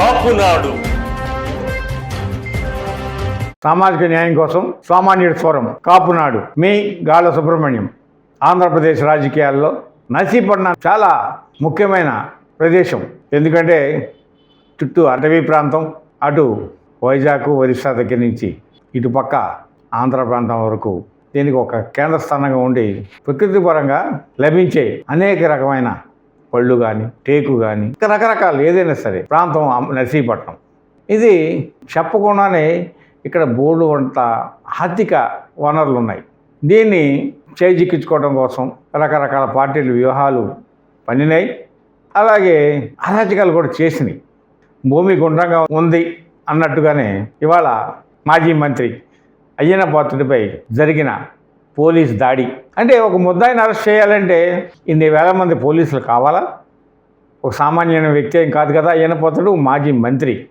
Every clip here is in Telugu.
కాపునాడు. సామాజిక న్యాయం కోసం సామాన్యుడి స్వరం కాపునాడు. మీ గాళ్ళ సుబ్రహ్మణ్యం. ఆంధ్రప్రదేశ్ రాజకీయాల్లో నసీపట్నం చాలా ముఖ్యమైన ప్రదేశం. ఎందుకంటే చుట్టూ అటవీ ప్రాంతం అటు వైజాగ్ ఒరిస్సా దగ్గర నుంచి ఇటుపక్క ఆంధ్ర ప్రాంతం వరకు దీనికి ఒక కేంద్ర స్థానంగా ఉండి ప్రకృతిపరంగా లభించే అనేక రకమైన పళ్ళు కానీ టేకు కానీ ఇంకా రకరకాలు ఏదైనా సరే ప్రాంతం నర్సీపట్నం. ఇది చెప్పకుండానే ఇక్కడ బోర్డు వంట ఆర్థిక వనరులు ఉన్నాయి. దీన్ని చేజిక్కించుకోవడం కోసం రకరకాల పార్టీలు వ్యూహాలు పనినాయి అలాగే అరాచకాలు కూడా చేసినాయి. భూమి గుండ్రంగా ఉంది అన్నట్టుగానే ఇవాళ మాజీ మంత్రి అయ్యన పాత్రుడిపై జరిగిన పోలీస్ దాడి. అంటే ఒక ముద్దాయిని అరెస్ట్ చేయాలంటే ఇన్ని వేల మంది పోలీసులు కావాలా? ఒక సామాన్యమైన వ్యక్తి ఏం కాదు కదా? అయ్యన పోతాడు మాజీ మంత్రి.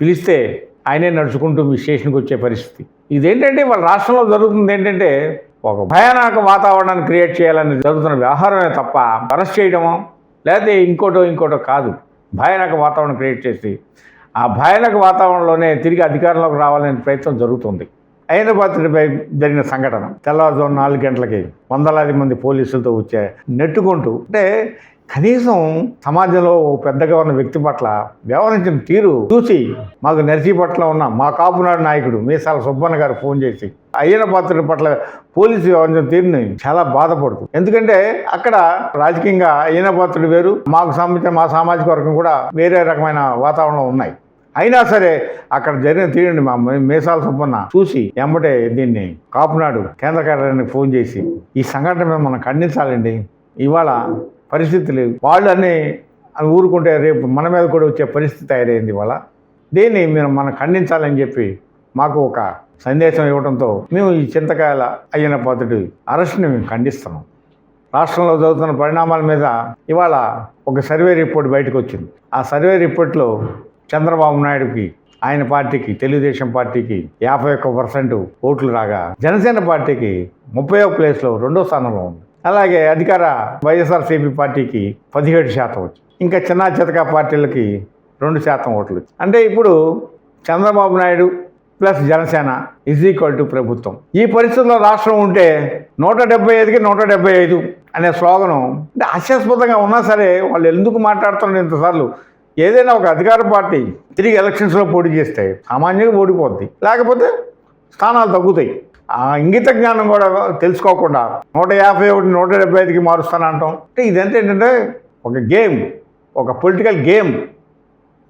పిలిస్తే ఆయనే నడుచుకుంటూ మీ స్టేషన్కి వచ్చే పరిస్థితి. ఇదేంటంటే వాళ్ళ రాష్ట్రంలో జరుగుతుంది ఏంటంటే ఒక భయానక వాతావరణాన్ని క్రియేట్ చేయాలని జరుగుతున్న వ్యవహారమే తప్ప అరెస్ట్ చేయడమో? లేకపోతే ఇంకోటో ఇంకోటో కాదు. భయానక వాతావరణం క్రియేట్ చేసి ఆ భయానక వాతావరణంలోనే తిరిగి అధికారంలోకి రావాలనే ప్రయత్నం జరుగుతుంది. అయిన జరిగిన సంఘటన. తెల్లవారుజాము నాలుగు గంటలకి వందలాది మంది పోలీసులతో వచ్చే నెట్టుకుంటూ అంటే కనీసం సమాజంలో ఓ పెద్దగా ఉన్న వ్యక్తి పట్ల వ్యవహరించిన తీరు చూసి మాకు నర్సీపట్ల ఉన్న మా కాపునాడు నాయకుడు మీసాల సుబ్బన్న గారు ఫోన్ చేసి అయ్యన పాత్రుడి పట్ల పోలీసు వ్యవహరించిన తీరుని చాలా బాధపడుతుంది ఎందుకంటే అక్కడ రాజకీయంగా అయ్యన పాత్రుడు వేరు మాకు సంబంధించిన మా సామాజిక వర్గం కూడా వేరే రకమైన వాతావరణం ఉన్నాయి. అయినా సరే అక్కడ జరిగిన తీయండి మా మేసాల సుబ్బన్న చూసి ఎంబటే దీన్ని కాపునాడు కేంద్ర కార్యాలయానికి ఫోన్ చేసి ఈ సంఘటన మీద మనం ఖండించాలండి. ఇవాళ పరిస్థితులు వాళ్ళు అన్ని అని ఊరుకుంటే రేపు మన మీద కూడా వచ్చే పరిస్థితి తయారైంది ఇవాళ. దీన్ని మీరు మనం ఖండించాలని చెప్పి మాకు ఒక సందేశం ఇవ్వడంతో మేము ఈ చింతకాయల అయ్యన పాత్రుడి అరెస్ట్ని మేము ఖండిస్తున్నాం. రాష్ట్రంలో జరుగుతున్న పరిణామాల మీద ఇవాళ ఒక సర్వే రిపోర్ట్ బయటకు వచ్చింది ఆ సర్వే రిపోర్ట్లో చంద్రబాబు నాయుడుకి ఆయన పార్టీకి తెలుగుదేశం పార్టీకి యాభై ఒక్క పర్సెంట్ ఓట్లు రాగా జనసేన పార్టీకి ముప్పై ప్లేస్లో రెండో స్థానంలో ఉంది. అలాగే అధికార వైఎస్ఆర్సీపీ పార్టీకి పదిహేడు శాతం వచ్చి ఇంకా చిన్న చితక పార్టీలకి రెండు శాతం ఓట్లు అంటే ఇప్పుడు Chandrababu Naidu plus Janasena is equal to ప్రభుత్వం. ఈ పరిస్థితుల్లో రాష్ట్రం ఉంటే నూట డెబ్బై ఐదుకి నూట డెబ్బై ఐదు అనే స్లోగనం అంటే హాస్యాస్పదంగా ఉన్నా సరే వాళ్ళు ఎందుకు మాట్లాడుతున్నారు ఇంతసార్లు? ఏదైనా ఒక అధికార పార్టీ తిరిగి ఎలక్షన్స్లో పోటీ చేస్తే సామాన్యంగా ఓడిపోద్ది. లేకపోతే స్థానాలు తగ్గుతాయి. ఆ ఇంగిత జ్ఞానం కూడా తెలుసుకోకుండా నూట యాభై ఒకటి నూట డెబ్బై ఐదుకి మారుస్తానంటాం అంటే. ఇదంతా ఏంటంటే ఒక గేమ్ ఒక పొలిటికల్ గేమ్.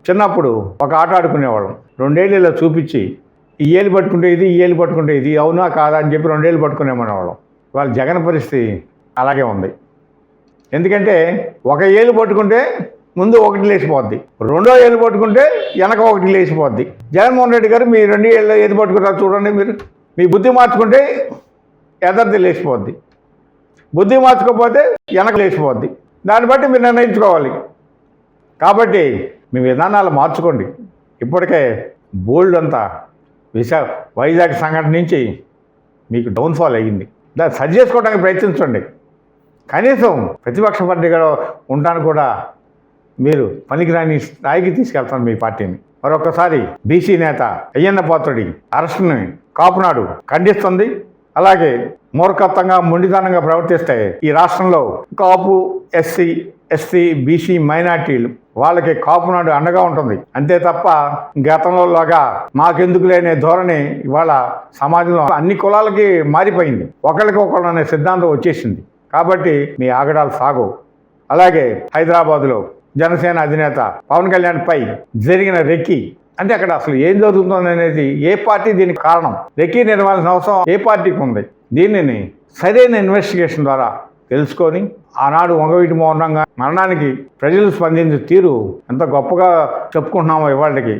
చిన్నప్పుడు ఒక ఆట ఆడుకునేవాళ్ళం. రెండేళ్ళు ఇలా చూపించి ఈ ఏళ్ళు పట్టుకుంటే ఇది ఈ ఏళ్ళు పట్టుకుంటే ఇది అవునా కాదా అని చెప్పి రెండేళ్ళు పట్టుకునేమనేవాళ్ళం. వాళ్ళ జగన్ పరిస్థితి అలాగే ఉంది. ఎందుకంటే ఒక ఏళ్ళు పట్టుకుంటే ముందు ఒకటి లేచిపోద్ది. రెండో ఏళ్ళు పట్టుకుంటే వెనక ఒకటి లేచిపోద్ది. జగన్మోహన్ రెడ్డి గారు మీ రెండు ఏళ్ళు ఏది పట్టుకుంటారు చూడండి మీరు. మీ బుద్ధి మార్చుకుంటే ఎదర్ది లేచిపోద్ది. బుద్ధి మార్చుకోకపోతే వెనక లేచిపోద్ది. దాన్ని బట్టి మీరు నిర్ణయించుకోవాలి. కాబట్టి మీ విధానాలు మార్చుకోండి. ఇప్పటికే బోల్డ్ అంతా విశా వైజాగ్ సంఘటన నుంచి మీకు డౌన్ఫాల్ అయ్యింది. దాన్ని సరి చేసుకోవడానికి ప్రయత్నించండి. కనీసం ప్రతిపక్ష పార్టీగా ఉండడానికి కూడా మీరు పనికిరాని స్థాయికి తీసుకెళ్తాను మీ పార్టీని. మరొకసారి బీసీ నేత అయ్యన్న పాత్రుడి అరెస్టుని కాపునాడు ఖండిస్తుంది. అలాగే మూర్ఖత్వంగా మొండితనంగా ప్రవర్తిస్తే ఈ రాష్ట్రంలో కాపు ఎస్సీ ఎస్సీ బీసీ మైనార్టీలు వాళ్ళకి కాపునాడు అండగా ఉంటుంది. అంతే తప్ప గతంలో లాగా మాకెందుకు లేని ధోరణి ఇవాళ సమాజంలో అన్ని కులాలకి మారిపోయింది. ఒకరికి ఒకళ్ళు అనే సిద్ధాంతం వచ్చేసింది. కాబట్టి మీ ఆగడాలు సాగు అలాగే హైదరాబాదులో జనసేన అధినేత పవన్ కళ్యాణ్ పై జరిగిన రెక్కి అంటే అక్కడ అసలు ఏం జరుగుతుంది అనేది ఏ పార్టీ దీనికి కారణం? రెక్కి నిర్వాల్సిన అవసరం ఏ పార్టీకి ఉంది? దీనిని సరైన ఇన్వెస్టిగేషన్ ద్వారా తెలుసుకొని ఆనాడు వంగవీటి మౌనంగా మరణానికి ప్రజలు స్పందించే తీరు ఎంత గొప్పగా చెప్పుకుంటున్నామో ఇవాళకి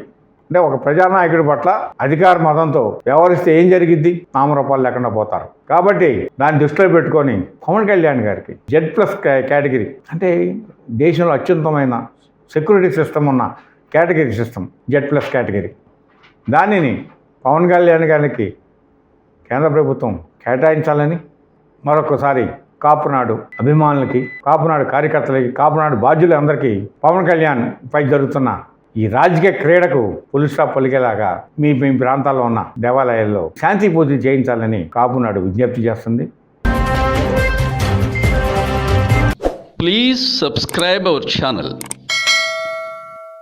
అంటే ఒక ప్రజానాయకుడి పట్ల అధికార మతంతో వ్యవహరిస్తే ఏం జరిగిద్ది? నామరూపాలు లేకుండా పోతారు. కాబట్టి దాన్ని దృష్టిలో పెట్టుకొని పవన్ కళ్యాణ్ గారికి జెడ్ ప్లస్ కేటగిరీ అంటే దేశంలో అత్యుత్తమైన సెక్యూరిటీ సిస్టమ్ ఉన్న category system Z plus category. దానిని పవన్ కళ్యాణ్ గారికి కేంద్ర ప్రభుత్వం కేటాయించాలని మరొకసారి కాపునాడు అభిమానులకి కాపునాడు కార్యకర్తలకి కాపునాడు బాధ్యులందరికీ పవన్ కళ్యాణ్ పై జరుగుతున్న ఈ రాజకీయ క్రీడకు పులి స్టాప్ పలికేలాగా మీ మీ ప్రాంతాల్లో ఉన్న దేవాలయాల్లో శాంతి పూజ చేయించాలని కాపునాడు విజ్ఞప్తి చేస్తుంది. Please subscribe our channel